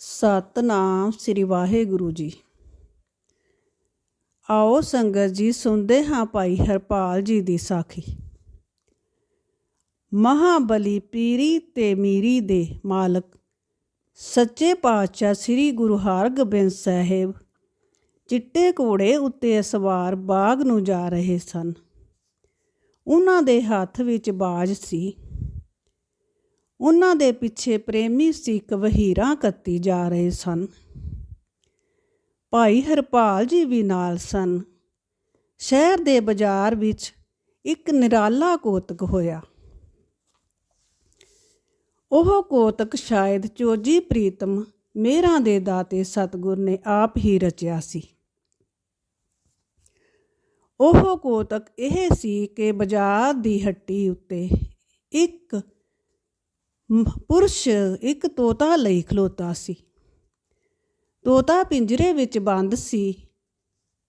ਸਤਨਾਮ ਸ੍ਰੀ ਵਾਹਿਗੁਰੂ ਜੀ। ਆਓ ਸੰਗਤ ਜੀ, ਸੁਣਦੇ ਹਾਂ ਭਾਈ ਹਰਪਾਲ ਜੀ ਦੀ ਸਾਖੀ। ਮਹਾਬਲੀ ਪੀਰੀ ਤੇ ਮੀਰੀ ਦੇ ਮਾਲਕ, ਸੱਚੇ ਪਾਤਸ਼ਾਹ ਸ੍ਰੀ ਗੁਰੂ ਹਰਗੋਬਿੰਦ ਸਾਹਿਬ, ਚਿੱਟੇ ਘੋੜੇ ਉੱਤੇ ਸਵਾਰ ਬਾਗ ਨੂੰ ਜਾ ਰਹੇ ਸਨ। ਉਹਨਾਂ ਦੇ ਹੱਥ ਵਿੱਚ ਬਾਜ ਸੀ। ਉਹਨਾਂ ਦੇ ਪਿੱਛੇ ਪ੍ਰੇਮੀ ਸਿੱਖ ਵਹੀਰਾਂ ਕੱਤੀ ਜਾ ਰਹੇ ਸਨ। ਭਾਈ ਹਰਪਾਲ ਜੀ ਵੀ ਨਾਲ ਸਨ। ਸ਼ਹਿਰ ਦੇ ਬਾਜ਼ਾਰ ਵਿੱਚ ਇੱਕ ਨਿਰਾਲਾ ਕੋਤਕ ਹੋਇਆ। ਉਹ ਕੋਤਕ ਸ਼ਾਇਦ ਚੋਜੀ ਪ੍ਰੀਤਮ ਮੇਰਾਂ ਦੇ ਦਾਤੇ ਸਤਗੁਰ ਨੇ ਆਪ ਹੀ ਰਚਿਆ ਸੀ। ਉਹ ਕੋਤਕ ਇਹ ਸੀ ਕਿ ਬਾਜ਼ਾਰ ਦੀ ਹੱਟੀ ਉੱਤੇ ਇੱਕ ਪੁਰਸ਼ ਇੱਕ ਤੋਤਾ ਲਈ ਖਲੋਤਾ ਸੀ। ਤੋਤਾ ਪਿੰਜਰੇ ਵਿੱਚ ਬੰਦ ਸੀ।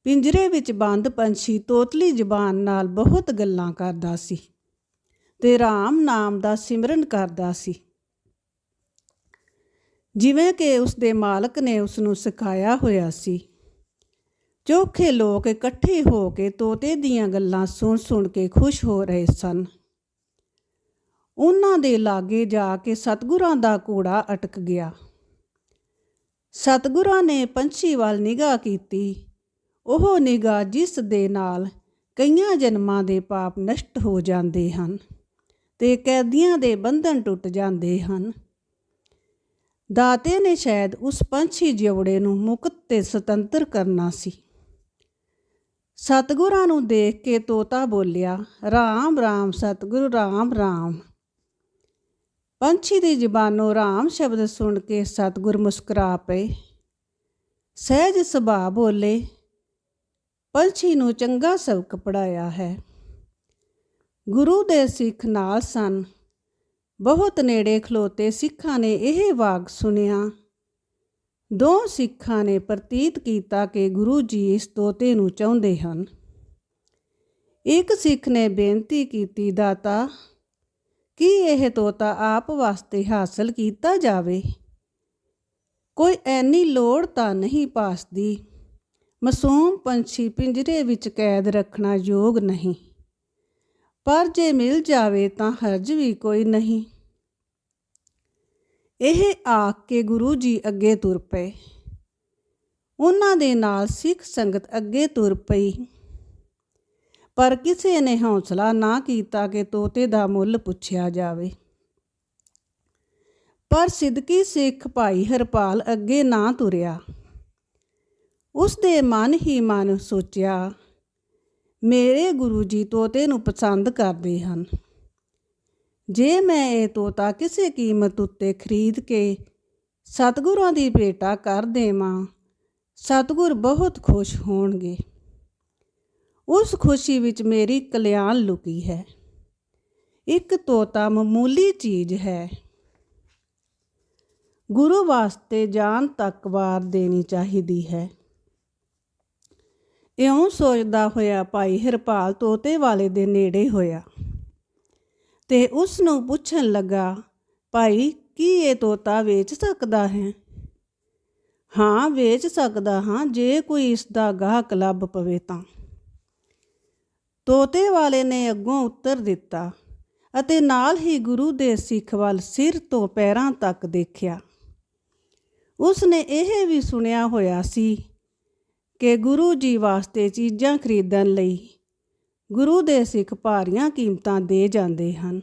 ਪਿੰਜਰੇ ਵਿੱਚ ਬੰਦ ਪੰਛੀ ਤੋਤਲੀ ਜ਼ੁਬਾਨ ਨਾਲ ਬਹੁਤ ਗੱਲਾਂ ਕਰਦਾ ਸੀ ਤੇ RAM ਨਾਮ ਦਾ ਸਿਮਰਨ ਕਰਦਾ ਸੀ। ਜਿਵੇਂ ਕਿ ਉਸ ਦੇ ਮਾਲਕ ਨੇ ਉਸ ਨੂੰ ਸਿਖਾਇਆ ਹੋਇਆ ਸੀ। ਚੋਖੇ ਲੋਕ ਇਕੱਠੇ ਹੋ ਕੇ ਤੋਤੇ ਦੀਆਂ ਗੱਲਾਂ ਸੁਣ ਸੁਣ ਕੇ ਖੁਸ਼ ਹੋ ਰਹੇ ਸਨ। ਉਹਨਾਂ ਦੇ ਲਾਗੇ ਜਾ ਕੇ ਸਤਗੁਰਾਂ ਦਾ ਘੋੜਾ ਅਟਕ ਗਿਆ। ਸਤਗੁਰਾਂ ਨੇ ਪੰਛੀ ਵੱਲ ਨਿਗਾਹ ਕੀਤੀ। ਉਹ ਨਿਗਾਹ ਜਿਸ ਦੇ ਨਾਲ ਕਈਆਂ ਜਨਮਾਂ ਦੇ ਪਾਪ ਨਸ਼ਟ ਹੋ ਜਾਂਦੇ ਹਨ ਤੇ ਕੈਦੀਆਂ ਦੇ ਬੰਧਨ ਟੁੱਟ ਜਾਂਦੇ ਹਨ। ਦਾਤੇ ਨੇ ਸ਼ਾਇਦ ਉਸ ਪੰਛੀ ਜਿਉੜੇ ਨੂੰ ਮੁਕਤ ਤੇ ਸੁਤੰਤਰ ਕਰਨਾ ਸੀ। ਸਤਗੁਰਾਂ ਨੂੰ ਦੇਖ ਕੇ ਤੋਤਾ ਬੋਲਿਆ, ਰਾਮ ਰਾਮ, ਸਤਗੁਰੂ, ਰਾਮ ਰਾਮ। ਪੰਛੀ ਦੀ ਜ਼ਬਾਨੋਂ ਰਾਮ ਸ਼ਬਦ ਸੁਣ ਕੇ ਸਤਗੁਰ ਮੁਸਕਰਾ ਪਏ। ਸਹਿਜ ਸੁਭਾਅ ਬੋਲੇ, ਪੰਛੀ ਨੂੰ ਚੰਗਾ ਸਬਕ ਪੜਾਇਆ ਹੈ। ਗੁਰੂ ਦੇ ਸਿੱਖ ਨਾਲ ਸਨ। ਬਹੁਤ ਨੇੜੇ ਖਲੋਤੇ ਸਿੱਖਾਂ ਨੇ ਇਹ ਵਾਕ ਸੁਨਿਆ ਦੋ ਸਿੱਖਾਂ ਨੇ ਪ੍ਰਤੀਤ ਕੀਤਾ ਕਿ ਗੁਰੂ ਜੀ ਇਸ ਤੋਤੇ ਨੂੰ ਚਾਹੁੰਦੇ ਹਨ। ਇੱਕ ਸਿੱਖ ਨੇ ਬੇਨਤੀ ਕੀਤੀ, ਦਾਤਾ ਕੀ ਇਹ ਤੋਤਾ ਆਪ ਵਾਸਤੇ ਹਾਸਲ ਕੀਤਾ ਜਾਵੇ? ਕੋਈ ਐਨੀ ਲੋੜ ਤਾਂ ਨਹੀਂ ਪਾਸਦੀ ਮਾਸੂਮ ਪੰਛੀ ਪਿੰਜਰੇ ਵਿੱਚ ਕੈਦ ਰੱਖਣਾ ਯੋਗ ਨਹੀਂ। ਪਰ ਜੇ ਮਿਲ ਜਾਵੇ ਤਾਂ ਹਰਜ ਵੀ ਕੋਈ ਨਹੀਂ। ਇਹ ਆਖ ਕੇ ਗੁਰੂ ਜੀ ਅੱਗੇ ਤੁਰ ਪਏ। ਉਹਨਾਂ ਦੇ ਨਾਲ ਸਿੱਖ ਸੰਗਤ ਅੱਗੇ ਤੁਰ ਪਈ। ਪਰ ਕਿਸੇ ਨੇ ਹੌਸਲਾ ਨਾ ਕੀਤਾ ਕਿ ਤੋਤੇ ਦਾ ਮੁੱਲ ਪੁੱਛਿਆ ਜਾਵੇ। ਪਰ ਸਿੱਧਕੀ ਸਿੱਖ ਭਾਈ ਹਰਪਾਲ ਅੱਗੇ ਨਾ ਤੁਰਿਆ। ਉਸ ਦੇ ਮਨ ਹੀ ਮਨ ਸੋਚਿਆ, ਮੇਰੇ ਗੁਰੂ ਜੀ ਤੋਤੇ ਨੂੰ ਪਸੰਦ ਕਰਦੇ ਹਨ। ਜੇ ਮੈਂ ਇਹ ਤੋਤਾ ਕਿਸੇ ਕੀਮਤ ਉੱਤੇ ਖਰੀਦ ਕੇ ਸਤਿਗੁਰਾਂ ਦੀ ਭੇਟਾ ਕਰ ਦੇਵਾਂ, ਸਤਿਗੁਰ ਬਹੁਤ ਖੁਸ਼ ਹੋਣਗੇ। ਉਸ ਖੁਸ਼ੀ ਵਿੱਚ ਮੇਰੀ ਕਲਿਆਣ ਲੁਕੀ ਹੈ। ਇੱਕ ਤੋਤਾ ਮਾਮੂਲੀ ਚੀਜ਼ ਹੈ। ਗੁਰੂ ਵਾਸਤੇ ਜਾਨ ਤੱਕ ਵਾਰ ਦੇਣੀ ਚਾਹੀਦੀ ਹੈ। ਇਉਂ ਸੋਚਦਾ ਹੋਇਆ ਭਾਈ ਹਰਪਾਲ ਤੋਤੇ ਵਾਲੇ ਦੇ ਨੇੜੇ ਹੋਇਆ ਤੇ ਉਸ ਨੂੰ ਪੁੱਛਣ ਲੱਗਾ, ਭਾਈ, ਕੀ ਇਹ ਤੋਤਾ ਵੇਚ ਸਕਦਾ ਹੈ? ਹਾਂ, ਵੇਚ ਸਕਦਾ ਹਾਂ, ਜੇ ਕੋਈ ਇਸ ਦਾ ਗਾਹਕ ਲੱਭ ਪਵੇ ਤਾਂ। ਤੋਤੇ ਵਾਲੇ ਨੇ ਅੱਗੋਂ ਉੱਤਰ ਦਿੱਤਾ ਅਤੇ ਨਾਲ ਹੀ ਗੁਰੂ ਦੇ ਸਿੱਖ ਵੱਲ ਸਿਰ ਤੋਂ ਪੈਰਾਂ ਤੱਕ ਦੇਖਿਆ। ਉਸ ਨੇ ਇਹ ਵੀ ਸੁਣਿਆ ਹੋਇਆ ਸੀ ਕਿ ਗੁਰੂ ਜੀ ਵਾਸਤੇ ਚੀਜ਼ਾਂ ਖਰੀਦਣ ਲਈ ਗੁਰੂ ਦੇ ਸਿੱਖ ਭਾਰੀਆਂ ਕੀਮਤਾਂ ਦੇ ਜਾਂਦੇ ਹਨ।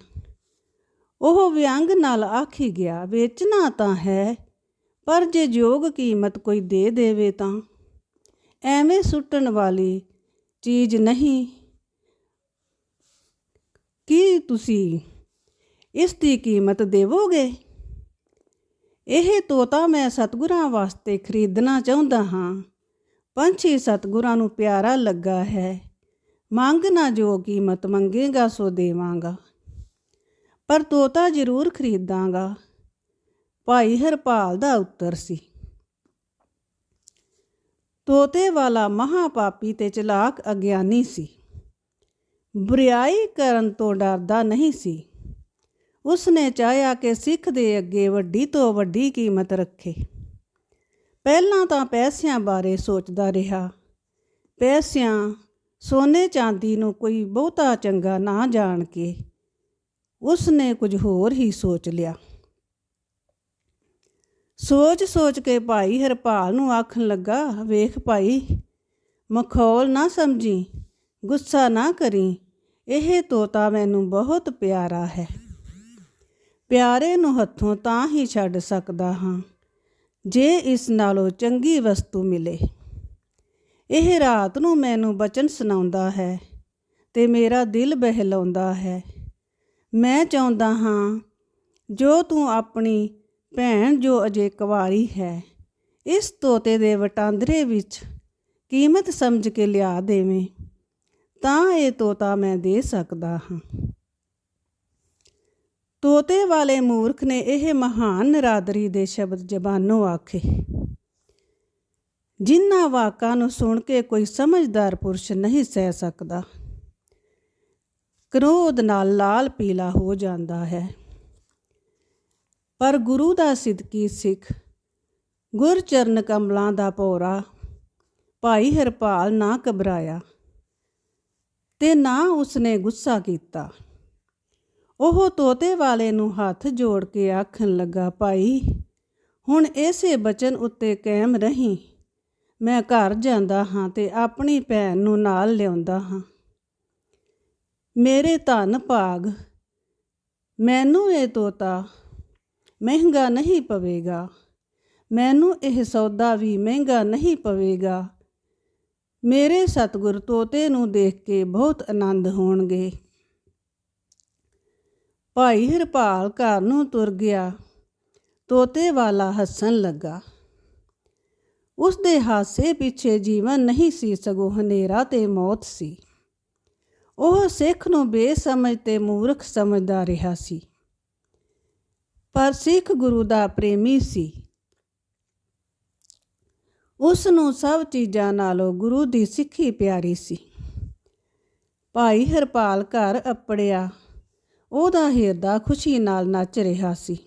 ਉਹ ਵਿਅੰਗ ਨਾਲ ਆਖੀ ਗਿਆ, ਵੇਚਣਾ ਤਾਂ ਹੈ, ਪਰ ਜੇ ਯੋਗ ਕੀਮਤ ਕੋਈ ਦੇ ਦੇਵੇ ਤਾਂ। ਐਵੇਂ ਸੁੱਟਣ ਵਾਲੀ ਚੀਜ਼ ਨਹੀਂ। ਕੀ ਤੁਸੀਂ ਇਸ ਦੀ ਕੀਮਤ ਦੇਵੋਗੇ? ਇਹ ਤੋਤਾ ਮੈਂ ਸਤਿਗੁਰਾਂ ਵਾਸਤੇ ਖਰੀਦਣਾ ਚਾਹੁੰਦਾ ਹਾਂ। ਪੰਛੀ ਸਤਿਗੁਰਾਂ ਨੂੰ ਪਿਆਰਾ ਲੱਗਾ ਹੈ। ਮੰਗ ਨਾ ਜੋ ਕੀਮਤ ਮੰਗੇਗਾ ਸੋ ਦੇਵਾਂਗਾ। ਪਰ ਤੋਤਾ ਜ਼ਰੂਰ ਖਰੀਦਾਂਗਾ। ਭਾਈ ਹਰਪਾਲ ਦਾ ਉੱਤਰ ਸੀ। ਤੋਤੇ ਵਾਲਾ ਮਹਾਪਾਪੀ ਤੇ ਚਲਾਕ ਅਗਿਆਨੀ ਸੀ। ਬੁਰੀਾਈ ਕਰਨ ਤੋਂ ਡਰਦਾ ਨਹੀਂ ਸੀ। ਉਸ ਨੇ ਚਾਹਿਆ ਕਿ ਸਿੱਖ ਦੇ ਅੱਗੇ ਵੱਡੀ ਤੋਂ ਵੱਡੀ ਕੀਮਤ ਰੱਖੇ। ਪਹਿਲਾਂ ਤਾਂ ਪੈਸਿਆਂ ਬਾਰੇ ਸੋਚਦਾ ਰਿਹਾ। ਪੈਸਿਆਂ, ਸੋਨੇ ਚਾਂਦੀ ਨੂੰ ਕੋਈ ਬਹੁਤਾ ਚੰਗਾ ਨਾ ਜਾਣ ਕੇ ਉਸ ਨੇ ਕੁਝ ਹੋਰ ਹੀ ਸੋਚ ਲਿਆ। ਸੋਚ ਸੋਚ ਕੇ ਭਾਈ ਹਰਪਾਲ ਨੂੰ ਆਖਣ ਲੱਗਾ, ਵੇਖ ਭਾਈ, ਮਖੌਲ ਨਾ ਸਮਝੀ, ਗੁੱਸਾ ਨਾ ਕਰੀ ਇਹ ਤੋਤਾ ਮੈਨੂੰ ਬਹੁਤ ਪਿਆਰਾ ਹੈ। ਪਿਆਰੇ ਨੂੰ ਹੱਥੋਂ ਤਾਂ ਹੀ ਛੱਡ ਸਕਦਾ ਹਾਂ, ਜੇ ਇਸ ਨਾਲੋਂ ਚੰਗੀ ਵਸਤੂ ਮਿਲੇ। ਇਹ ਰਾਤ ਨੂੰ ਮੈਨੂੰ ਬਚਨ ਸੁਣਾਉਂਦਾ ਹੈ ਤੇ ਮੇਰਾ ਦਿਲ ਬਹਿਲਾਉਂਦਾ ਹੈ। ਮੈਂ ਚਾਹੁੰਦਾ ਹਾਂ, ਜੋ ਤੂੰ ਆਪਣੀ ਭੈਣ ਜੋ ਅਜੇ ਕੁਵਾਰੀ ਹੈ, ਇਸ ਤੋਤੇ ਦੇ ਵਟਾਂਦਰੇ ਵਿੱਚ ਕੀਮਤ ਸਮਝ ਕੇ ਲਿਆ ਦੇਵੇਂ। ਤਾਂ ਇਹ ਤੋਤਾ ਮੈਂ ਦੇ ਸਕਦਾ ਹਾਂ। ਤੋਤੇ ਵਾਲੇ ਮੂਰਖ ਨੇ ਇਹ ਮਹਾਨ ਨਰਾਦਰੀ ਦੇ ਸ਼ਬਦ ਜ਼ਬਾਨੋਂ ਆਖੇ। ਜਿਨ੍ਹਾਂ ਵਾਕਾਂ ਨੂੰ ਸੁਣ ਕੇ ਕੋਈ ਸਮਝਦਾਰ ਪੁਰਸ਼ ਨਹੀਂ ਸਹਿ ਸਕਦਾ। ਕ੍ਰੋਧ ਨਾਲ ਲਾਲ ਪੀਲਾ ਹੋ ਜਾਂਦਾ ਹੈ। ਪਰ ਗੁਰੂ ਦਾ ਸਿੱਧਕੀ ਸਿੱਖ, ਗੁਰਚਰਨ ਕਮਲਾਂ ਦਾ ਭੋਰਾ, ਭਾਈ ਹਰਪਾਲ ਨਾ ਘਬਰਾਇਆ। ਤੇ ਨਾ ਉਸਨੇ ਗੁੱਸਾ ਕੀਤਾ। ਉਹ ਤੋਤੇ ਵਾਲੇ ਨੂੰ ਹੱਥ ਜੋੜ ਕੇ ਆਖਣ ਲੱਗਾ, ਭਾਈ, ਹੁਣ ਇਸੇ ਬਚਨ ਉੱਤੇ ਕਾਇਮ ਰਹੀ। ਮੈਂ ਘਰ ਜਾਂਦਾ ਹਾਂ ਤੇ ਆਪਣੀ ਭੈਣ ਨੂੰ ਨਾਲ ਲਿਆਉਂਦਾ ਹਾਂ। ਮੇਰੇ ਧਨ ਭਾਗ, ਮੈਨੂੰ ਇਹ ਤੋਤਾ ਮਹਿੰਗਾ ਨਹੀਂ ਪਵੇਗਾ। ਮੈਨੂੰ ਇਹ ਸੌਦਾ ਵੀ ਮਹਿੰਗਾ ਨਹੀਂ ਪਵੇਗਾ। ਮੇਰੇ ਸਤਿਗੁਰ ਤੋਤੇ ਨੂੰ ਦੇਖ ਕੇ ਬਹੁਤ ਆਨੰਦ ਹੋਣਗੇ। ਭਾਈ ਹਰਪਾਲ ਘਰ ਨੂੰ ਤੁਰ ਗਿਆ। ਤੋਤੇ ਵਾਲਾ ਹੱਸਣ ਲੱਗਾ। ਉਸ ਦੇ ਹਾਸੇ ਪਿੱਛੇ ਜੀਵਨ ਨਹੀਂ ਸੀ, ਸਗੋਂ ਹਨੇਰਾ ਤੇ ਮੌਤ ਸੀ। ਉਹ ਸਿੱਖ ਨੂੰ ਬੇਸਮਝ ਤੇ ਮੂਰਖ ਸਮਝਦਾ ਰਿਹਾ ਸੀ। ਪਰ ਸਿੱਖ ਗੁਰੂ ਦਾ ਪ੍ਰੇਮੀ ਸੀ। ਉਸ ਨੂੰ ਸਭ ਚੀਜ਼ਾਂ ਨਾਲੋਂ ਗੁਰੂ ਦੀ ਸਿੱਖੀ ਪਿਆਰੀ ਸੀ। ਭਾਈ ਹਰਪਾਲ ਘਰ ਅਪੜਿਆ, ਉਹਦਾ ਹਿਰਦਾ ਖੁਸ਼ੀ ਨਾਲ ਨੱਚ ਰਿਹਾ ਸੀ।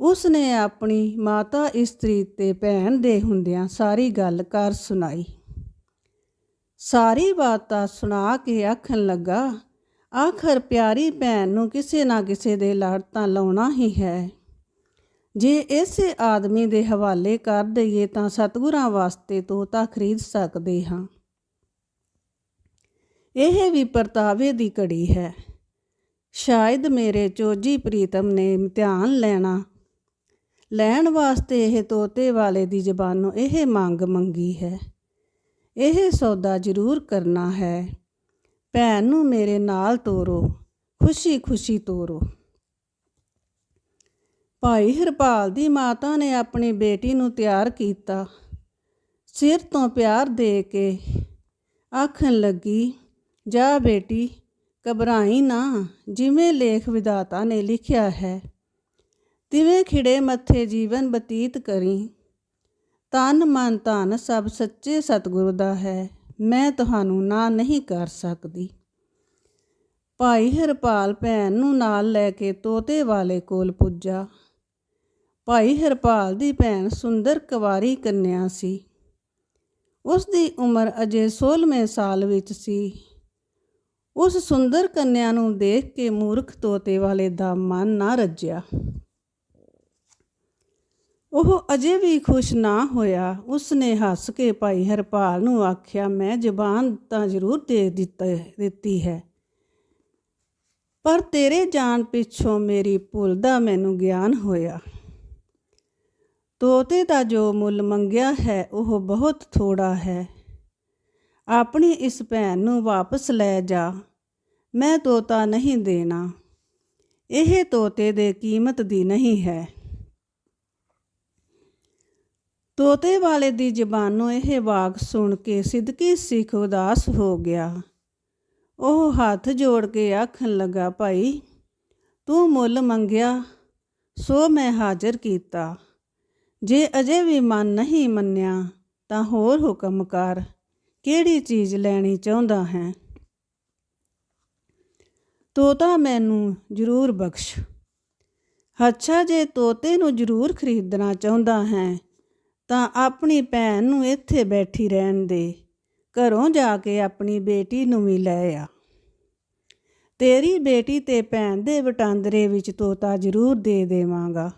ਉਸ ਨੇ ਆਪਣੀ ਮਾਤਾ ਇਸਤਰੀ ਤੇ ਭੈਣ ਦੇ ਹੁੰਦਿਆਂ ਸਾਰੀ ਗੱਲ ਕਰ ਸੁਣਾਈ। ਸਾਰੀ ਬਾਤਾਂ ਸੁਣਾ ਕੇ ਆਖਣ ਲੱਗਾ, ਆਖਰ ਪਿਆਰੀ ਭੈਣ ਨੂੰ ਕਿਸੇ ਨਾ ਕਿਸੇ ਦੇ ਲੜ ਤਾਂ ਲਾਉਣਾ ਹੀ ਹੈ। ਜੇ ਇਸੇ ਆਦਮੀ ਦੇ ਹਵਾਲੇ ਕਰ ਦਈਏ ਤਾਂ ਸਤਿਗੁਰਾਂ ਵਾਸਤੇ ਤੋਤਾ ਖਰੀਦ ਸਕਦੇ ਹਾਂ। ਇਹ ਵੀ ਪਰਤਾਵੇ ਦੀ ਘੜੀ ਹੈ। ਸ਼ਾਇਦ ਮੇਰੇ ਚੋਜੀ ਪ੍ਰੀਤਮ ਨੇ ਇਮਤਿਹਾਨ ਲੈਣਾ। ਲੈਣ ਵਾਸਤੇ ਇਹ ਤੋਤੇ ਵਾਲੇ ਦੀ ਜ਼ਬਾਨੋਂ ਇਹ ਮੰਗ ਮੰਗੀ ਹੈ। ਇਹ ਸੌਦਾ ਜ਼ਰੂਰ ਕਰਨਾ ਹੈ। ਭੈਣ ਨੂੰ ਮੇਰੇ ਨਾਲ ਤੋਰੋ। ਖੁਸ਼ੀ ਖੁਸ਼ੀ ਤੋਰੋ। ਭਾਈ ਹਰਪਾਲ ਦੀ ਮਾਤਾ ਨੇ ਆਪਣੀ ਬੇਟੀ ਨੂੰ ਤਿਆਰ ਕੀਤਾ। ਸਿਰ ਤੋਂ ਪਿਆਰ ਦੇ ਕੇ ਆਖਣ ਲੱਗੀ, ਜਾ ਬੇਟੀ, ਘਬਰਾਈ ਨਾ, ਜਿਵੇਂ ਲੇਖ ਵਿਦਾਤਾ ਨੇ ਲਿਖਿਆ ਹੈ। ਤਿਵੇਂ ਖਿੜੇ ਮੱਥੇ ਜੀਵਨ ਬਤੀਤ ਕਰੀ। ਤਨ ਮਨ ਧਨ ਸਭ ਸੱਚੇ ਸਤਿਗੁਰੂ ਦਾ ਹੈ, ਮੈਂ ਤੁਹਾਨੂੰ ਨਾ ਨਹੀਂ ਕਰ ਸਕਦੀ। ਭਾਈ ਹਰਪਾਲ ਭੈਣ ਨੂੰ ਨਾਲ ਲੈ ਕੇ ਤੋਤੇ ਵਾਲੇ ਕੋਲ ਪੁੱਜਾ। ਭਾਈ ਹਰਪਾਲ ਦੀ ਭੈਣ ਸੁੰਦਰ ਕੁਵਾਰੀ ਕੰਨਿਆ ਸੀ। ਉਸ ਦੀ ਉਮਰ ਅਜੇ 16ਵੇਂ ਸਾਲ ਵਿੱਚ ਸੀ। ਉਸ ਸੁੰਦਰ ਕੰਨਿਆ ਨੂੰ ਦੇਖ ਕੇ ਮੂਰਖ ਤੋਤੇ ਵਾਲੇ ਦਾ ਮਨ ਨਾ ਰੱਜਿਆ। ਉਹ ਅਜੇ ਵੀ ਖੁਸ਼ ਨਾ ਹੋਇਆ। ਉਸਨੇ ਹੱਸ ਕੇ ਭਾਈ ਹਰਪਾਲ ਨੂੰ ਆਖਿਆ, ਮੈਂ ਜ਼ਬਾਨ ਤਾਂ ਜ਼ਰੂਰ ਦੇ ਦਿੱਤਾ ਦਿੱਤੀ ਹੈ। ਪਰ ਤੇਰੇ ਜਾਣ ਪਿੱਛੋਂ ਮੇਰੀ ਭੁੱਲ ਦਾ ਮੈਨੂੰ ਗਿਆਨ ਹੋਇਆ। ਤੋਤੇ ਦਾ ਜੋ ਮੁੱਲ ਮੰਗਿਆ ਹੈ, ਉਹ ਬਹੁਤ ਥੋੜਾ ਹੈ। ਆਪਣੀ ਇਸ ਭੈਣ ਨੂੰ ਵਾਪਸ ਲੈ ਜਾ, ਮੈਂ ਤੋਤਾ ਨਹੀਂ ਦੇਣਾ। ਇਹ ਤੋਤੇ ਦੇ ਕੀਮਤ ਦੀ ਨਹੀਂ ਹੈ। ਤੋਤੇ ਵਾਲੇ ਦੀ ਜ਼ਬਾਨੋਂ ਇਹ ਵਾਕ ਸੁਣ ਕੇ ਸਿੱਧਕੀ ਸਿੱਖ ਉਦਾਸ ਹੋ ਗਿਆ। ਉਹ ਹੱਥ ਜੋੜ ਕੇ ਆਖਣ ਲੱਗਾ, ਭਾਈ, ਤੂੰ ਮੁੱਲ ਮੰਗਿਆ, ਸੋ ਮੈਂ ਹਾਜ਼ਰ ਕੀਤਾ। ਜੇ ਅਜੇ ਵੀ ਮਨ ਨਹੀਂ ਮੰਨਿਆ, ਤਾਂ ਹੋਰ ਹੁਕਮ ਕਰ। ਕਿਹੜੀ ਚੀਜ਼ ਲੈਣੀ ਚਾਹੁੰਦਾ ਹੈ? ਤੋਤਾ ਮੈਨੂੰ ਜ਼ਰੂਰ ਬਖਸ਼। ਅੱਛਾ, ਜੇ ਤੋਤੇ ਨੂੰ ਜ਼ਰੂਰ ਖਰੀਦਣਾ ਚਾਹੁੰਦਾ ਹੈ, ਤਾਂ ਆਪਣੀ ਭੈਣ ਨੂੰ ਇੱਥੇ ਬੈਠੀ ਰਹਿਣ ਦੇ। ਘਰੋਂ ਜਾ ਕੇ ਆਪਣੀ ਬੇਟੀ ਨੂੰ ਵੀ ਲੈ ਆ। ਤੇਰੀ ਬੇਟੀ ਤੇ ਭੈਣ ਦੇ ਵਟਾਂਦਰੇ ਵਿੱਚ ਤੋਤਾ ਜ਼ਰੂਰ ਦੇ ਦੇਵਾਂਗਾ।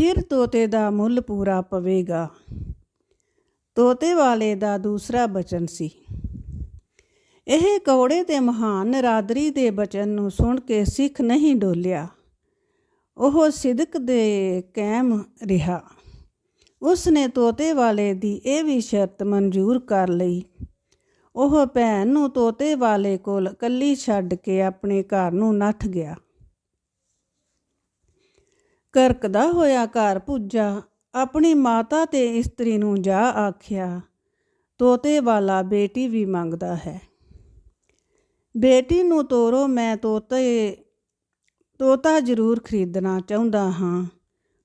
ਫਿਰ ਤੋਤੇ ਦਾ ਮੁੱਲ ਪੂਰਾ ਪਵੇਗਾ। ਤੋਤੇ ਵਾਲੇ ਦਾ ਦੂਸਰਾ ਬਚਨ ਸੀ। ਇਹ ਕੌੜੇ ਤੇ ਮਹਾਨ ਨਰਾਦਰੀ ਦੇ ਬਚਨ ਨੂੰ ਸੁਣ ਕੇ ਸਿੱਖ ਨਹੀਂ ਡੋਲਿਆ। ਉਹ ਸਿਦਕ ਦੇ ਕਾਇਮ ਰਿਹਾ। ਉਸ ਨੇ ਤੋਤੇ ਵਾਲੇ ਦੀ ਇਹ ਵੀ ਸ਼ਰਤ ਮਨਜ਼ੂਰ ਕਰ ਲਈ। ਉਹ ਭੈਣ ਨੂੰ ਤੋਤੇ ਵਾਲੇ ਕੋਲ ਇਕੱਲੀ ਛੱਡ ਕੇ ਆਪਣੇ ਘਰ ਨੂੰ ਨੱਠ ਗਿਆ। ਕਰਕਦਾ ਹੋਇਆ ਘਰ ਪੁੱਜਾ, ਆਪਣੀ ਮਾਤਾ ਤੇ ਇਸਤਰੀ ਨੂੰ ਜਾ ਆਖਿਆ, ਤੋਤੇ ਵਾਲਾ ਬੇਟੀ ਵੀ ਮੰਗਦਾ ਹੈ। ਬੇਟੀ ਨੂੰ ਤੋਰੋ, ਮੈਂ ਤੋਤੇ, ਤੋਤਾ ਜ਼ਰੂਰ ਖਰੀਦਣਾ ਚਾਹੁੰਦਾ ਹਾਂ।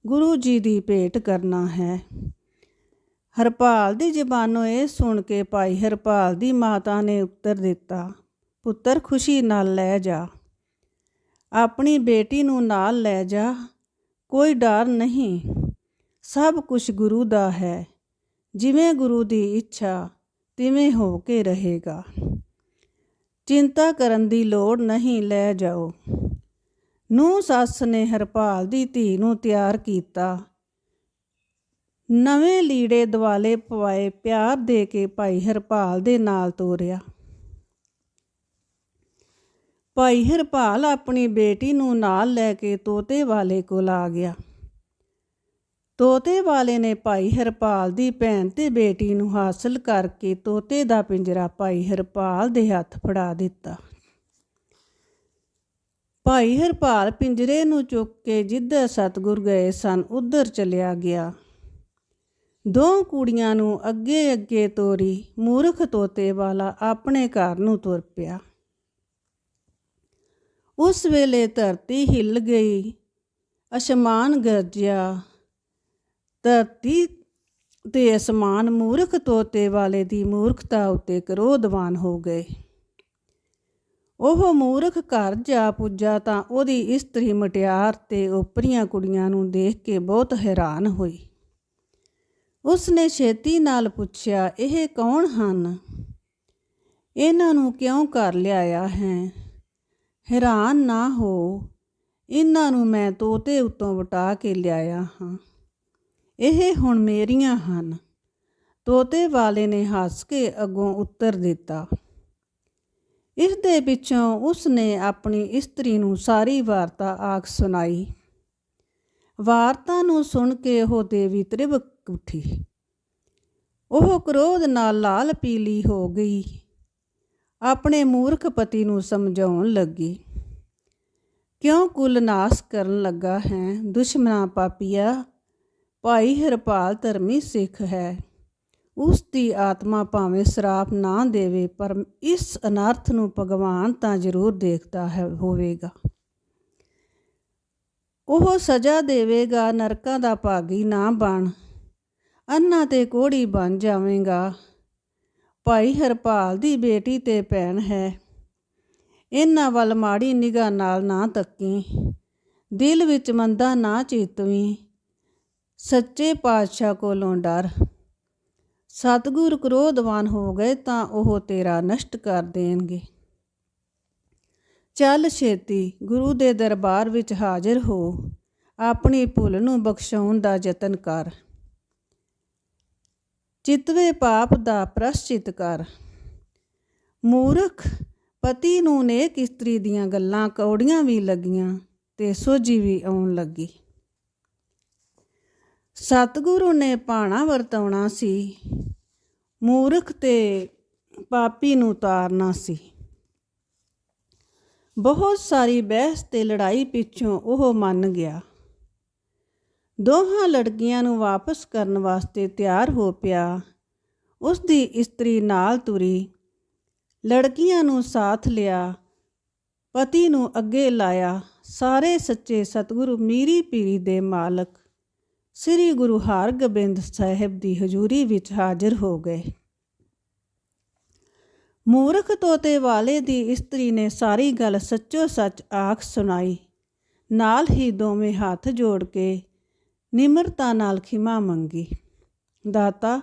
ਗੁਰੂ ਜੀ ਦੀ ਭੇਟ ਕਰਨਾ ਹੈ। ਹਰਪਾਲ ਦੀ ਜ਼ਬਾਨੋਂ ਇਹ ਸੁਣ ਕੇ ਭਾਈ ਹਰਪਾਲ ਦੀ ਮਾਤਾ ਨੇ ਉੱਤਰ ਦਿੱਤਾ, ਪੁੱਤਰ, ਖੁਸ਼ੀ ਨਾਲ ਲੈ ਜਾ। ਆਪਣੀ ਬੇਟੀ ਨੂੰ ਨਾਲ ਲੈ ਜਾ। ਕੋਈ ਡਰ ਨਹੀਂ। ਸਭ ਕੁਝ ਗੁਰੂ ਦਾ ਹੈ। ਜਿਵੇਂ ਗੁਰੂ ਦੀ ਇੱਛਾ, ਤਿਵੇਂ ਹੋ ਕੇ ਰਹੇਗਾ। ਚਿੰਤਾ ਕਰਨ ਦੀ ਲੋੜ ਨਹੀਂ, ਲੈ ਜਾਓ। ਨੂੰ ਸੱਸ ਨੇ ਹਰਪਾਲ ਦੀ ਧੀ ਨੂੰ ਤਿਆਰ ਕੀਤਾ। ਨਵੇਂ ਲੀੜੇ ਦਿਵਾਲੇ ਪਵਾਏ, ਪਿਆਰ ਦੇ ਕੇ ਭਾਈ ਹਰਪਾਲ ਦੇ ਨਾਲ ਤੋਰਿਆ। ਭਾਈ ਹਰਪਾਲ ਆਪਣੀ ਬੇਟੀ ਨੂੰ ਨਾਲ ਲੈ ਕੇ ਤੋਤੇ ਵਾਲੇ ਕੋਲ ਆ ਗਿਆ। ਤੋਤੇ ਵਾਲੇ ਨੇ ਭਾਈ ਹਰਪਾਲ ਦੀ ਭੈਣ ਤੇ ਬੇਟੀ ਨੂੰ ਹਾਸਲ ਕਰਕੇ ਤੋਤੇ ਦਾ ਪਿੰਜਰਾ ਭਾਈ ਹਰਪਾਲ ਦੇ ਹੱਥ ਫੜਾ ਦਿੱਤਾ। ਭਾਈ ਹਰਪਾਲ ਪਿੰਜਰੇ ਨੂੰ ਚੁੱਕ ਕੇ ਜਿੱਧਰ ਸਤਗੁਰ ਗਏ ਸਨ, ਉਧਰ ਚਲਿਆ ਗਿਆ। ਦੋ ਕੁੜੀਆਂ ਨੂੰ ਅੱਗੇ ਅੱਗੇ ਤੋਰੀ, ਮੂਰਖ ਤੋਤੇ ਵਾਲਾ ਆਪਣੇ ਘਰ ਨੂੰ ਤੁਰ ਪਿਆ। ਉਸ ਵੇਲੇ ਧਰਤੀ ਹਿੱਲ ਗਈ, ਅਸਮਾਨ ਗਰਜਿਆ। ਧਰਤੀ ਤੇ ਅਸਮਾਨ ਮੂਰਖ ਤੋਤੇ ਵਾਲੇ ਦੀ ਮੂਰਖਤਾ ਉੱਤੇ ਕਰੋਧਵਾਨ ਹੋ ਗਏ। ਉਹ ਮੂਰਖ ਘਰ ਜਾ ਪੁੱਜਾ ਤਾਂ ਉਹਦੀ ਇਸਤਰੀ ਮਟਿਆਰ ਤੇ ਉਪਰੀਆਂ ਕੁੜੀਆਂ ਨੂੰ ਦੇਖ ਕੇ ਬਹੁਤ ਹੈਰਾਨ ਹੋਈ। ਉਸਨੇ ਛੇਤੀ ਨਾਲ ਪੁੱਛਿਆ, ਇਹ ਕੌਣ ਹਨ? ਇਹਨਾਂ ਨੂੰ ਕਿਉਂ ਘਰ ਲਿਆਇਆ ਹੈ? ਹੈਰਾਨ ਨਾ ਹੋ। ਇਹਨਾਂ ਨੂੰ ਮੈਂ ਤੋਤੇ ਉੱਤੋਂ ਵਟਾ ਕੇ ਲਿਆਇਆ ਹਾਂ। ਇਹ ਹੁਣ ਮੇਰੀਆਂ ਹਨ। ਤੋਤੇ ਵਾਲੇ ਨੇ ਹੱਸ ਕੇ ਅੱਗੋਂ ਉੱਤਰ ਦਿੱਤਾ। ਇਸ ਦੇ ਪਿੱਛੋਂ ਉਸ ਨੇ ਆਪਣੀ ਇਸਤਰੀ ਨੂੰ ਸਾਰੀ ਵਾਰਤਾ ਆਖ ਸੁਣਾਈ। ਵਾਰਤਾ ਨੂੰ ਸੁਣ ਕੇ ਉਹ ਦੇਵੀ ਤ੍ਰਿਵਕ ਉੱਠੀ। ਉਹ ਕ੍ਰੋਧ ਨਾਲ ਲਾਲ ਪੀਲੀ ਹੋ ਗਈ। ਆਪਣੇ ਮੂਰਖ ਪਤੀ ਨੂੰ ਸਮਝਾਉਣ ਲੱਗੀ। ਕਿਉਂ ਕੁਲ ਨਾਸ ਕਰਨ ਲੱਗਾ ਹੈ? ਦੁਸ਼ਮਣਾ ਪਾਪੀਆ, ਭਾਈ ਹਰਪਾਲ ਧਰਮੀ ਸਿੱਖ ਹੈ। ਉਸ ਦੀ ਆਤਮਾ ਭਾਵੇਂ ਸਰਾਪ ਨਾ ਦੇਵੇ, ਪਰ ਇਸ ਅਨਰਥ ਨੂੰ ਭਗਵਾਨ ਤਾਂ ਜ਼ਰੂਰ ਦੇਖਦਾ ਹੈ, ਹੋਵੇਗਾ। ਉਹ ਸਜ਼ਾ ਦੇਵੇਗਾ, ਨਰਕਾਂ ਦਾ ਭਾਗੀ ਨਾ ਬਣ। ਅੰਨਾ ਤੇ ਕੋੜੀ ਬਣ ਜਾਵੇਂਗਾ। ਭਾਈ ਹਰਪਾਲ ਦੀ ਬੇਟੀ ਤੇ ਭੈਣ ਹੈ। ਇਹਨਾਂ ਵੱਲ ਮਾੜੀ ਨਿਗਾਹ ਨਾਲ ਨਾ ਤੱਕੀ। ਦਿਲ ਵਿੱਚ ਮੰਦਾ ਨਾ ਚੇਤਵੀਂ। ਸੱਚੇ ਪਾਤਸ਼ਾਹ ਕੋਲੋਂ ਡਰ। ਸਤਗੁਰ ਕ੍ਰੋਧਵਾਨ ਹੋ ਗਏ ਤਾਂ ਉਹ ਤੇਰਾ ਨਸ਼ਟ ਕਰ ਦੇਣਗੇ। ਚੱਲ ਛੇਤੀ, ਗੁਰੂ ਦੇ ਦਰਬਾਰ ਵਿੱਚ ਹਾਜ਼ਰ ਹੋ। ਆਪਣੀ ਭੁੱਲ ਨੂੰ ਬਖਸ਼ਾਉਣ ਦਾ ਯਤਨ ਕਰ। ਚਿਤਵੇ ਪਾਪ ਦਾ ਪ੍ਰਸ਼ਚਿਤ ਕਰ। ਮੂਰਖ ਪਤੀ ਨੂੰ ਨੇਕ ਇਸਤਰੀ ਦੀਆਂ ਗੱਲਾਂ ਕੌੜੀਆਂ ਵੀ ਲੱਗੀਆਂ ਤੇ ਸੋਝੀ ਵੀ ਆਉਣ ਲੱਗੀ। ਸਤਿਗੁਰੂ ਨੇ ਪਾਣਾ ਵਰਤਾਉਣਾ ਸੀ। ਮੂਰਖ ਤੇ ਪਾਪੀ ਨੂੰ ਤਾਰਨਾ ਸੀ। ਬਹੁਤ ਸਾਰੀ ਬਹਿਸ ਤੇ ਲੜਾਈ ਪਿੱਛੋਂ ਉਹ ਮੰਨ ਗਿਆ। ਦੋਹਾਂ ਲੜਕੀਆਂ ਨੂੰ ਵਾਪਸ ਕਰਨ ਵਾਸਤੇ ਤਿਆਰ ਹੋ ਪਿਆ। ਉਸ ਦੀ ਇਸਤਰੀ ਨਾਲ ਤੁਰੀ। ਲੜਕੀਆਂ ਨੂੰ ਸਾਥ ਲਿਆ। ਪਤੀ ਨੂੰ ਅੱਗੇ ਲਾਇਆ। ਸਾਰੇ ਸੱਚੇ ਸਤਿਗੁਰੂ ਮੀਰੀ ਪੀਰੀ ਦੇ ਮਾਲਕ ਸ੍ਰੀ ਗੁਰੂ ਹਰਗੋਬਿੰਦ ਸਾਹਿਬ ਦੀ ਹਜ਼ੂਰੀ ਵਿੱਚ ਹਾਜ਼ਰ ਹੋ ਗਏ। ਮੂਰਖ ਤੋਤੇ ਵਾਲੇ ਦੀ ਇਸਤਰੀ ਨੇ ਸਾਰੀ ਗੱਲ ਸੱਚੋ ਸੱਚ ਆਖ ਸੁਣਾਈ। ਨਾਲ ਹੀ ਦੋਵੇਂ ਹੱਥ ਜੋੜ ਕੇ ਨਿਮਰਤਾ ਨਾਲ ਖਿਮਾ ਮੰਗੀ। ਦਾਤਾ,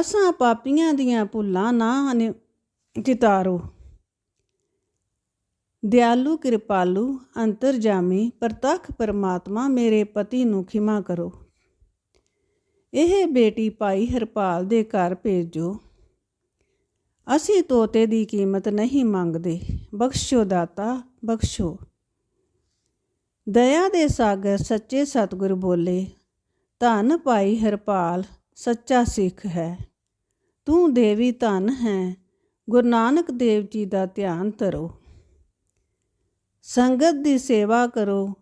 ਅਸਾਂ ਪਾਪੀਆਂ ਦੀਆਂ ਭੁੱਲਾਂ ਨਾ ਨਿ- ਚਿਤਾਰੋ। ਦਿਆਲੂ, ਕਿਰਪਾਲੂ, ਅੰਤਰਜਾਮੀ, ਪ੍ਰਤੱਖ ਪਰਮਾਤਮਾ ਮੇਰੇ ਪਤੀ ਨੂੰ ਖਿਮਾ ਕਰੋ। ਇਹ ਬੇਟੀ ਭਾਈ ਹਰਪਾਲ ਦੇ ਘਰ ਭੇਜੋ। ਅਸੀਂ ਤੋਤੇ ਦੀ ਕੀਮਤ ਨਹੀਂ ਮੰਗਦੇ। ਬਖਸ਼ੋ ਦਾਤਾ, ਬਖਸ਼ੋ। ਦਇਆ ਦੇ ਸਾਗਰ ਸੱਚੇ ਸਤਿਗੁਰ ਬੋਲੇ, ਧੰਨ ਭਾਈ ਹਰਪਾਲ ਸੱਚਾ ਸਿੱਖ ਹੈ। ਤੂੰ ਦੇਵੀ ਧਨ ਹੈ, ਗੁਰੂ ਨਾਨਕ ਦੇਵ ਜੀ ਦਾ ਧਿਆਨ ਧਰੋ। ਸੰਗਤ ਦੀ ਸੇਵਾ ਕਰੋ,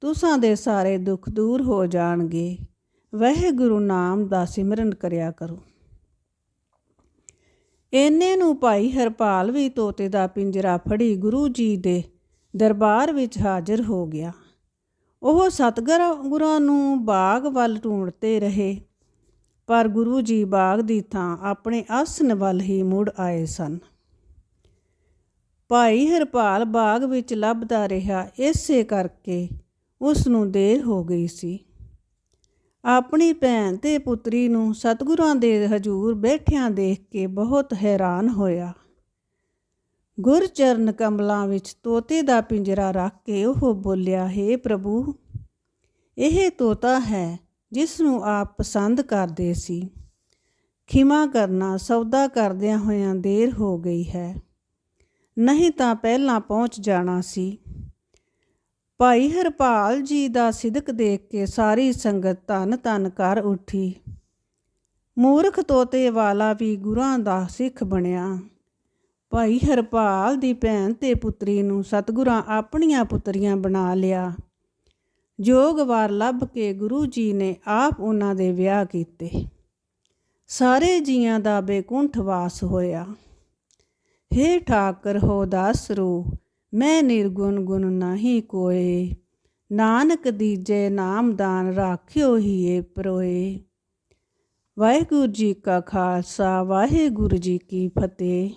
ਤੁਸਾਂ ਦੇ ਸਾਰੇ ਦੁੱਖ ਦੂਰ ਹੋ ਜਾਣਗੇ। ਵਾਹਿਗੁਰੂ ਨਾਮ ਦਾ ਸਿਮਰਨ ਕਰਿਆ ਕਰੋ। ਇੰਨੇ ਨੂੰ ਭਾਈ ਹਰਪਾਲ ਵੀ ਤੋਤੇ ਦਾ ਪਿੰਜਰਾ ਫੜੀ ਗੁਰੂ ਜੀ ਦੇ ਦਰਬਾਰ ਵਿੱਚ ਹਾਜ਼ਰ ਹੋ ਗਿਆ। ਉਹ ਸਤਗੁਰਾਂ ਗੁਰਾਂ ਨੂੰ ਬਾਗ ਵੱਲ ਢੂੰਡਦੇ ਰਹੇ, ਪਰ ਗੁਰੂ ਜੀ ਬਾਗ ਦੀ ਥਾਂ ਆਪਣੇ ਆਸਨ ਵੱਲ ਹੀ ਮੁੜ ਆਏ ਸਨ। ਭਾਈ ਹਰਪਾਲ ਬਾਗ ਵਿੱਚ ਲੱਭਦਾ ਰਿਹਾ, ਇਸੇ ਕਰਕੇ ਉਸ ਨੂੰ ਦੇਰ ਹੋ ਗਈ ਸੀ। ਆਪਣੀ ਭੈਣ ਤੇ ਪੁੱਤਰੀ ਨੂੰ ਸਤਿਗੁਰਾਂ ਦੇ ਹਜੂਰ ਬੈਠਿਆਂ ਦੇਖ ਕੇ ਬਹੁਤ ਹੈਰਾਨ ਹੋਇਆ। ਗੁਰਚਰਨ ਕਮਲਾਂ ਵਿੱਚ ਤੋਤੇ ਦਾ ਪਿੰਜਰਾ ਰੱਖ ਕੇ ਉਹ ਬੋਲਿਆ, ਹੈ ਪ੍ਰਭੂ, ਇਹ ਤੋਤਾ ਹੈ ਜਿਸ ਨੂੰ ਆਪ ਪਸੰਦ ਕਰਦੇ ਸੀ। ਖਿਮਾ ਕਰਨਾ ਸੌਦਾ ਕਰਦਿਆਂ ਹੋਇਆਂ ਦੇਰ ਹੋ ਗਈ ਹੈ। ਨਹੀਂ ਤਾਂ ਪਹਿਲਾਂ ਪਹੁੰਚ ਜਾਣਾ ਸੀ। ਭਾਈ ਹਰਪਾਲ ਜੀ ਦਾ ਸਿਦਕ ਦੇਖ ਕੇ ਸਾਰੀ ਸੰਗਤ ਧੰਨ ਧੰਨ ਕਰ ਉੱਠੀ। ਮੂਰਖ ਤੋਤੇ ਵਾਲਾ ਵੀ ਗੁਰਾਂ ਦਾ ਸਿੱਖ ਬਣਿਆ। ਭਾਈ ਹਰਪਾਲ ਦੀ ਭੈਣ ਤੇ ਪੁੱਤਰੀ ਨੂੰ ਸਤਗੁਰਾਂ ਆਪਣੀਆਂ ਪੁੱਤਰੀਆਂ ਬਣਾ ਲਿਆ। ਜੋਗ ਵਾਰ ਲੱਭ ਕੇ ਗੁਰੂ ਜੀ ਨੇ ਆਪ ਉਹਨਾਂ ਦੇ ਵਿਆਹ ਕੀਤੇ। ਸਾਰੇ ਜੀਆਂ ਦਾ ਬੇਕੁੰਠ ਵਾਸ ਹੋਇਆ। ਹੇ ਠਾਕਰ ਹੋ ਦਾਸਰੂ ਮੈਂ ਨਿਰਗੁਣ ਗੁਣ ਨਹੀਂ ਕੋਏ। ਨਾਨਕ ਦੀਜੇ ਨਾਮਦਾਨ ਰਾਖਿਓ ਹੀ ਏ ਪਰੋਏ। ਵਾਹਿਗੁਰੂ ਜੀ ਕਾ ਖਾਲਸਾ, ਵਾਹਿਗੁਰੂ ਜੀ ਕੀ ਫਤਿਹ।